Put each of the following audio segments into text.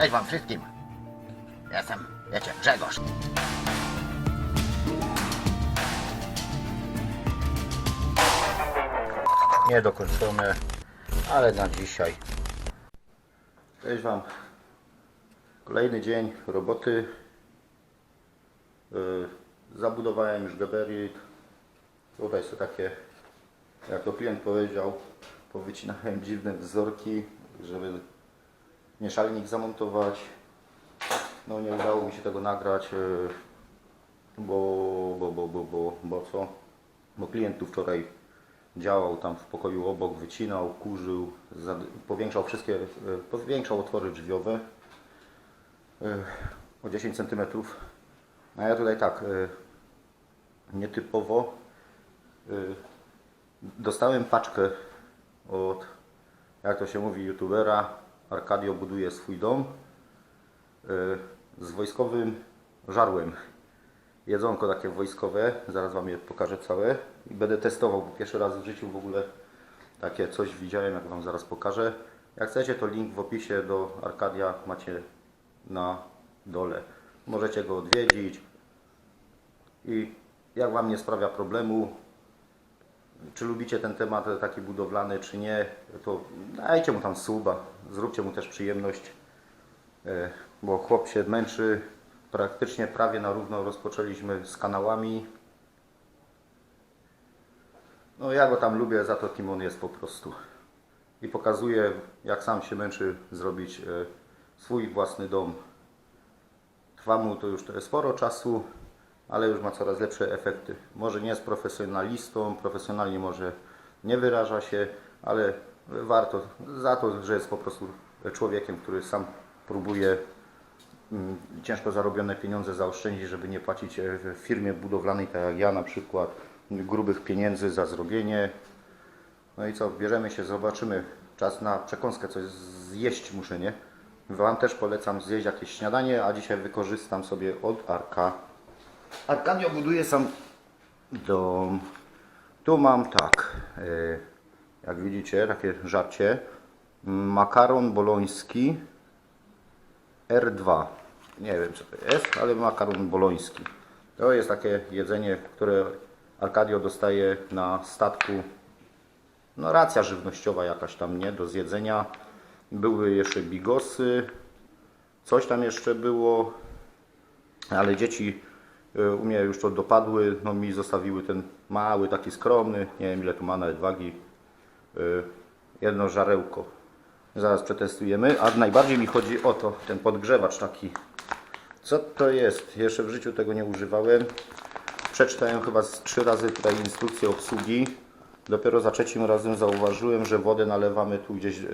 Cześć wam wszystkim. Jestem, wiecie, Grzegorz. Niedokończone, ale na dzisiaj. Cześć Wam. Kolejny dzień roboty. Yy, Zabudowałem już gabaryt. Tutaj są takie, jak to klient powiedział, powycinałem dziwne wzorki, żeby mieszalnik zamontować. No nie udało mi się tego nagrać, yy, bo, bo, bo, bo, bo, bo co? Bo klient tu wczoraj działał tam w pokoju obok, wycinał, kurzył, powiększał wszystkie, e, powiększał otwory drzwiowe e, o 10 cm. A ja tutaj tak, e, nietypowo e, dostałem paczkę od, jak to się mówi, youtubera, Arkadio buduje swój dom e, z wojskowym żarłem jedzonko takie wojskowe, zaraz Wam je pokażę całe i będę testował, bo pierwszy raz w życiu w ogóle takie coś widziałem, jak Wam zaraz pokażę. Jak chcecie, to link w opisie do Arkadia macie na dole. Możecie go odwiedzić i jak Wam nie sprawia problemu, czy lubicie ten temat taki budowlany, czy nie, to dajcie mu tam suba, zróbcie mu też przyjemność. E, bo chłop się męczy. Praktycznie prawie na równo rozpoczęliśmy z kanałami. No ja go tam lubię za to, kim on jest po prostu. I pokazuje, jak sam się męczy zrobić e, swój własny dom. Trwa mu to już sporo czasu, ale już ma coraz lepsze efekty. Może nie jest profesjonalistą, profesjonalnie może nie wyraża się, ale warto za to, że jest po prostu człowiekiem, który sam próbuje mm, ciężko zarobione pieniądze zaoszczędzić, żeby nie płacić e, w firmie budowlanej, tak jak ja na przykład, grubych pieniędzy za zrobienie. No i co, bierzemy się, zobaczymy. Czas na przekąskę, coś zjeść muszę, nie? Wam też polecam zjeść jakieś śniadanie, a dzisiaj wykorzystam sobie od Arka. Arkadio buduje sam dom. Tu mam tak, e, jak widzicie, takie żarcie. Makaron boloński R2. Nie wiem co to jest, ale makaron boloński. To jest takie jedzenie, które Arkadio dostaje na statku. No racja żywnościowa jakaś tam, nie? Do zjedzenia. Były jeszcze bigosy. Coś tam jeszcze było. Ale dzieci u mnie już to dopadły. No mi zostawiły ten mały, taki skromny. Nie wiem ile to ma nawet wagi. y, Jedno żarełko. Zaraz przetestujemy. A najbardziej mi chodzi o to, ten podgrzewacz taki. Co to jest? Jeszcze w życiu tego nie używałem. Przeczytałem chyba trzy razy tutaj instrukcję obsługi. Dopiero za trzecim razem zauważyłem, że wodę nalewamy tu gdzieś, e, e,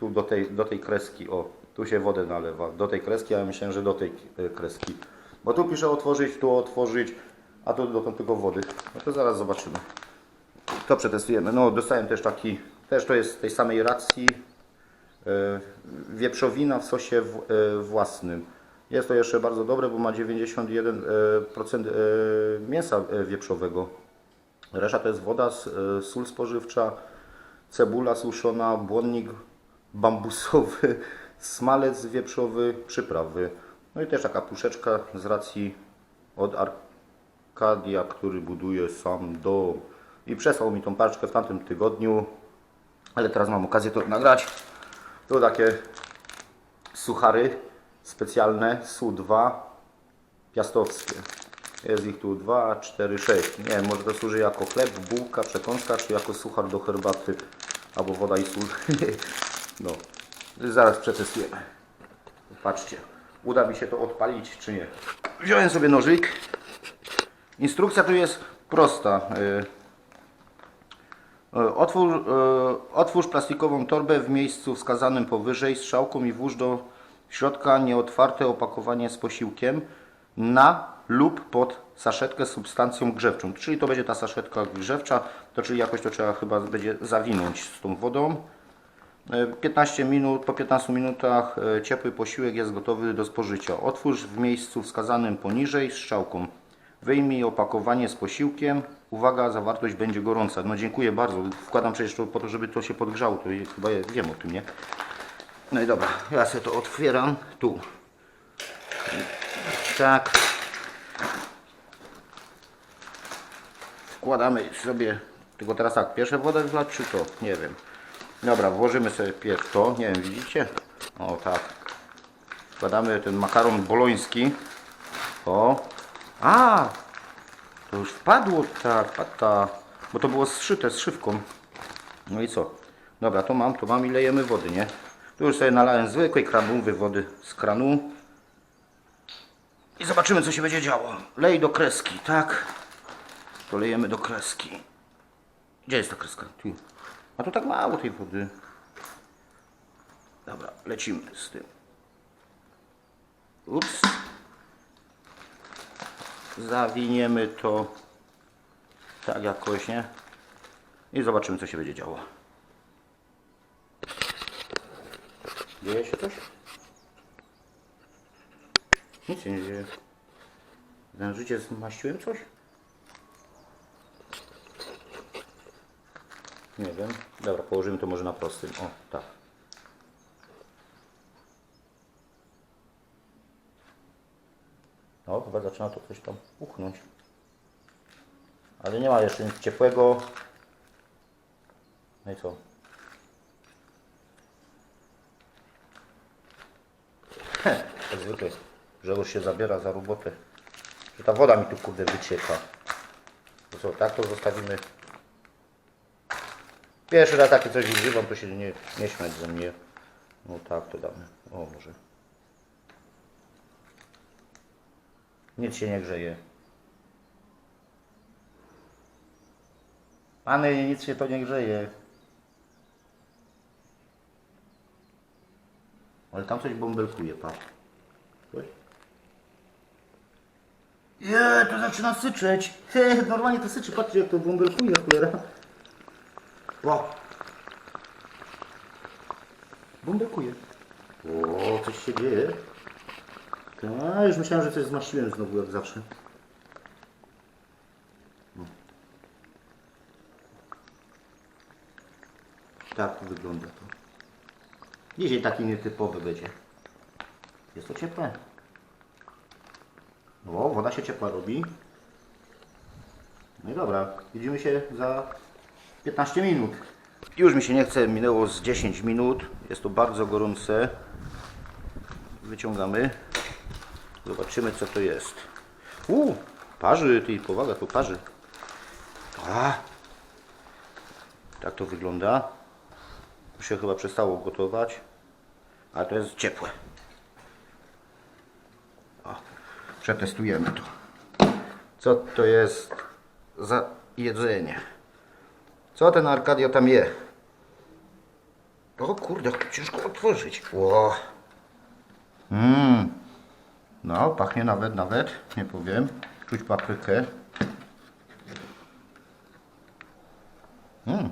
tu do tej, do tej kreski. O, tu się wodę nalewa. Do tej kreski, a ja myślałem, że do tej e, kreski. Bo tu pisze otworzyć, tu otworzyć, a tu dotąd tylko wody. No to zaraz zobaczymy. To przetestujemy. No, dostałem też taki, też to jest z tej samej racji. E, wieprzowina w sosie e, własnym. Jest to jeszcze bardzo dobre, bo ma 91% e, mięsa wieprzowego. Reszta to jest woda, sól spożywcza, cebula suszona, błonnik bambusowy, smalec wieprzowy, przyprawy. No i też taka puszeczka z racji od Arkadia, który buduje sam dom. I przesłał mi tą paczkę w tamtym tygodniu, ale teraz mam okazję to nagrać. Tu takie suchary specjalne, SU2 piastowskie. Jest ich tu 2, 4, 6. Nie wiem, może to służy jako chleb, bułka, przekąska, czy jako suchar do herbaty, albo woda i sól. No, zaraz przetestujemy. Patrzcie, uda mi się to odpalić, czy nie. Wziąłem sobie nożyk. Instrukcja tu jest prosta. E, Otwórz, e, otwórz plastikową torbę w miejscu wskazanym powyżej strzałką i włóż do środka nieotwarte opakowanie z posiłkiem na lub pod saszetkę z substancją grzewczą. Czyli to będzie ta saszetka grzewcza, to czyli jakoś to trzeba chyba będzie zawinąć z tą wodą. E, 15 minut, po 15 minutach e, ciepły posiłek jest gotowy do spożycia. Otwórz w miejscu wskazanym poniżej strzałką. Wyjmij opakowanie z posiłkiem. Uwaga, zawartość będzie gorąca. No dziękuję bardzo. Wkładam przecież to po to, żeby to się podgrzało. To chyba wiem o tym, nie? No i dobra, ja sobie to otwieram tu. Tak. Wkładamy sobie, tylko teraz tak, pierwsze wodę wlać czy to? Nie wiem. Dobra, włożymy sobie pierw to, nie wiem, widzicie? O tak. Wkładamy ten makaron boloński. O. A! To już wpadło, tak, ta, bo to było zszyte z szywką. No i co? Dobra, to mam, to mam i lejemy wody, nie? Tu już sobie nalałem zwykłej krabówy wody z kranu. I zobaczymy, co się będzie działo. Lej do kreski, tak? To lejemy do kreski. Gdzie jest ta kreska? Tu. A tu tak mało tej wody. Dobra, lecimy z tym. Ups. Zawiniemy to tak jakoś, nie? I zobaczymy, co się będzie działo. Dzieje się coś? Nic się nie dzieje. Życie zmaściłem coś? Nie wiem. Dobra, położymy to może na prostym. O, tak. No, chyba zaczyna to coś tam uchnąć. Ale nie ma jeszcze nic ciepłego. No i co? Heh, jak zwykle. Grzegorz się zabiera za robotę. Że ta woda mi tu kurde wycieka. To co, tak to zostawimy. Pierwszy raz takie coś używam, to się nie, nie śmiać ze mnie. No tak, to damy. O, może. Nic się nie grzeje. Pany, nic się to nie grzeje. Ale tam coś bąbelkuje, patrz. Je, to zaczyna syczeć. He, normalnie to syczy, patrzcie jak to bąbelkuje, cholera. Wow. Bąbelkuje. O, coś się dzieje. Tak, już myślałem, że coś zmaściłem znowu, jak zawsze. No. Tak wygląda to. Dzisiaj taki nietypowy będzie. Jest to ciepłe. O, woda się ciepła robi. No i dobra, widzimy się za 15 minut. Już mi się nie chce, minęło z 10 minut. Jest to bardzo gorące. Wyciągamy. Zobaczymy co to jest. U, parzy, ty powaga, to parzy. A, tak to wygląda. Już się chyba przestało gotować. Ale to jest ciepłe. O, przetestujemy to. Co to jest za jedzenie? Co ten Arkadio tam je? O kurde, ciężko otworzyć. Ło. Mmm. No, pachnie nawet, nawet, nie powiem. Czuć paprykę. Mm,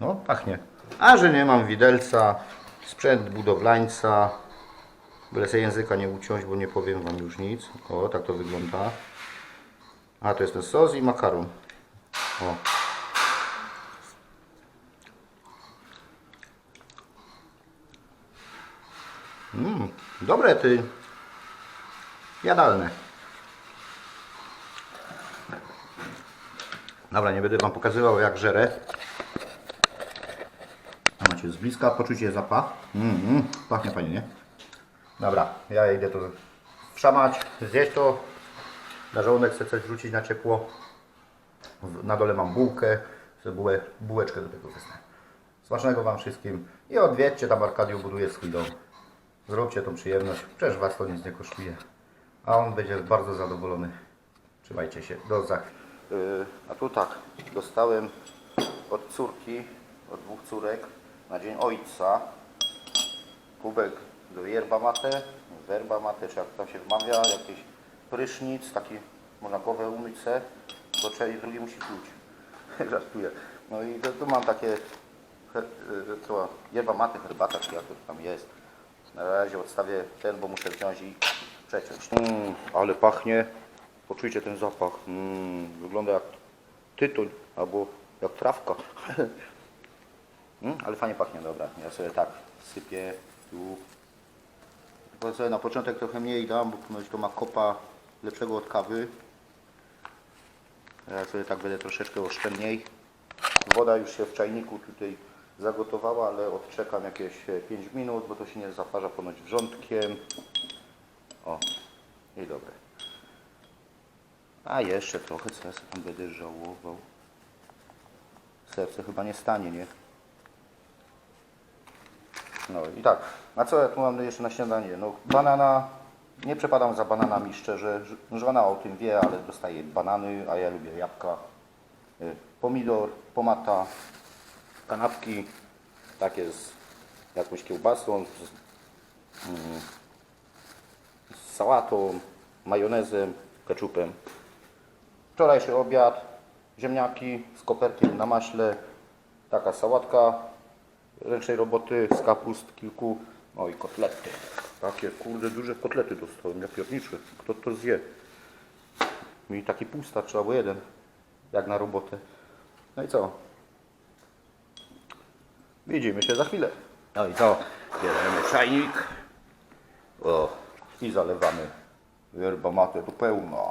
no, pachnie. A że nie mam widelca, sprzęt budowlańca. Byle sobie języka nie uciąć, bo nie powiem Wam już nic. O, tak to wygląda. A, to jest ten sos i makaron. O. Mm, dobre ty. Jadalne. Dobra, nie będę Wam pokazywał jak żerę. Macie z bliska poczucie zapach. Mm, mm, pachnie fajnie, nie? Dobra, ja idę to wszamać, zjeść to. Na żołądek chcę coś wrzucić na ciepło. Na dole mam bułkę, bułę, bułeczkę do tego wezmę. Smacznego Wam wszystkim i odwiedźcie tam Arkadiu buduje swój dom. Zróbcie tą przyjemność, przecież Was to nic nie kosztuje. A on będzie bardzo zadowolony. Trzymajcie się, do za yy, A tu tak, dostałem od córki, od dwóch córek na dzień ojca kubek do yerba mate, werba mate, czy jak tam się wmawia, jakiś prysznic, taki można głowę umyć se, i drugi musi pluć. Żartuję. No i tu, mam takie her, y, co, yerba mate, herbata, czy jak to tam jest. Na razie odstawię ten, bo muszę wziąć i przeciąć. Mm, ale pachnie. Poczujcie ten zapach. Mm, wygląda jak tytoń albo jak trawka. mm, ale fajnie pachnie, dobra. Ja sobie tak sypię Tu. Tylko sobie na początek trochę mniej dam, bo ponoć to ma kopa lepszego od kawy. Ja sobie tak będę troszeczkę oszczędniej. Woda już się w czajniku tutaj zagotowała, ale odczekam jakieś e, 5 minut, bo to się nie zaparza ponoć wrzątkiem. O, i dobre. A jeszcze trochę, co ja sobie tam będę żałował. Serce chyba nie stanie, nie? No i tak, a co ja tu mam jeszcze na śniadanie? No banana, nie przepadam za bananami szczerze. Ż- Żona o tym wie, ale dostaje banany, a ja lubię jabłka. Y, Pomidor, pomata, kanapki, takie z jakąś kiełbasą, z, z sałatą, majonezem, keczupem. Wczorajszy obiad, ziemniaki z koperkiem na maśle, taka sałatka ręcznej roboty z kapust kilku, no i kotlety. Takie kurde duże kotlety dostałem, ja pierniczę, kto to zje? Mi taki pół starczy, albo jeden, jak na robotę. No i co? Widzimy się za chwilę. No i co? Bierzemy czajnik. O, i zalewamy. Yerba mate tu pełna.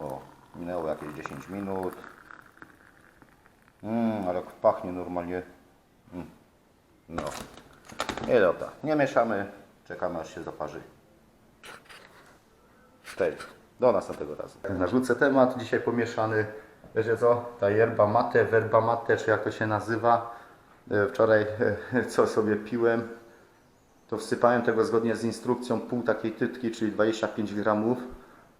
O, minęło jakieś 10 minut. Mmm, ale jak pachnie normalnie. Mm. No. Nie dobra, nie mieszamy, czekamy aż się zaparzy. Cześć, do następnego razu. Narzucę temat dzisiaj pomieszany. Wiecie co? Ta yerba mate, verba mate, czy jak to się nazywa. E, Wczoraj e, co sobie piłem, to wsypałem tego zgodnie z instrukcją pół takiej tytki, czyli 25 gramów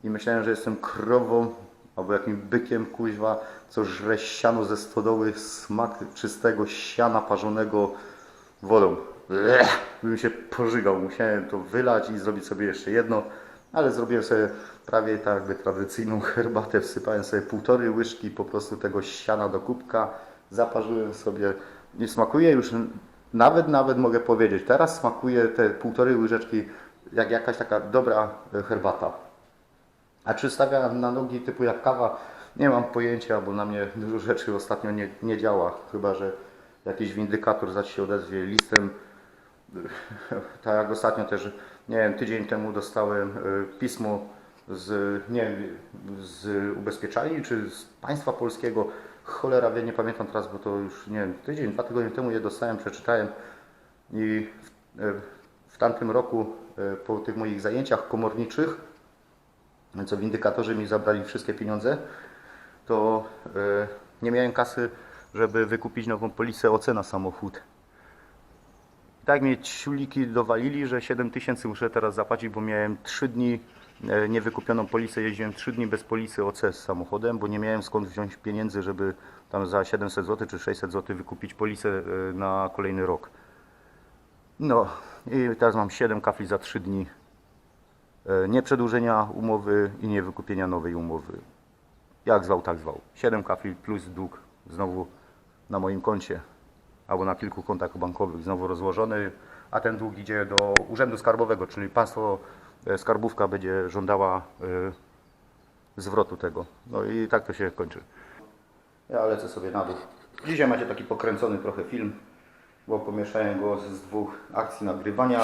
i myślałem, że jestem krową albo jakim bykiem kuźwa, co żre siano ze stodoły, smak czystego siana parzonego wodą. Blech, bym się pożygał, musiałem to wylać i zrobić sobie jeszcze jedno, ale zrobiłem sobie prawie tak jakby tradycyjną herbatę, wsypałem sobie półtorej łyżki po prostu tego siana do kubka, zaparzyłem sobie i smakuje już nawet, nawet mogę powiedzieć, teraz smakuje te półtorej łyżeczki jak jakaś taka dobra e, herbata. A czy stawia na nogi typu jak kawa? Nie mam pojęcia, bo na mnie dużo rzeczy ostatnio nie, nie działa. Chyba, że jakiś windykator zaś się odezwie listem. Tak jak ostatnio też, nie wiem, tydzień temu dostałem e, pismo z, nie z ubezpieczalni czy z państwa polskiego. Cholera wie, nie pamiętam teraz, bo to już, nie wiem, tydzień, dwa tygodnie temu je dostałem, przeczytałem i w, e, w tamtym roku e, po tych moich zajęciach komorniczych co windykatorzy mi zabrali wszystkie pieniądze, to e, nie miałem kasy, żeby wykupić nową polisę OC na samochód. I tak mnie ciuliki dowalili, że 7 tysięcy muszę teraz zapłacić, bo miałem 3 dni niewykupioną polisę, jeździłem 3 dni bez polisy OC z samochodem, bo nie miałem skąd wziąć pieniędzy, żeby tam za 700 zł czy 600 zł wykupić polisę e, na kolejny rok. No i teraz mam 7 kafli za 3 dni E, nie przedłużenia umowy i nie wykupienia nowej umowy. Jak zwał, tak zwał. 7 kafli plus dług znowu na moim koncie albo na kilku kontach bankowych znowu rozłożony, a ten dług idzie do Urzędu Skarbowego, czyli państwo e, skarbówka będzie żądała e, zwrotu tego. No i tak to się kończy. Ja lecę sobie na dół. Dzisiaj macie taki pokręcony trochę film, bo pomieszałem go z dwóch akcji nagrywania,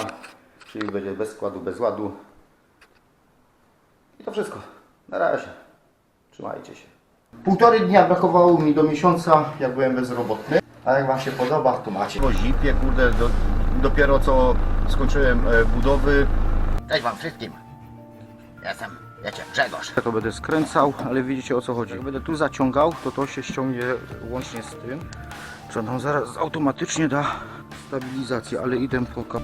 czyli będzie bez składu, bez ładu. I to wszystko. Na razie. Trzymajcie się. Półtorej dnia brakowało mi do miesiąca, jak byłem bezrobotny. A jak Wam się podoba, to macie. Po zipie, kurde, do, dopiero co skończyłem e, budowy. Cześć wam wszystkim. Jestem, wiecie, Grzegorz. Ja to będę skręcał, ale widzicie o co chodzi. Jak będę tu zaciągał, to to się ściągnie łącznie z tym. Co nam zaraz automatycznie da stabilizację, ale idę po kap...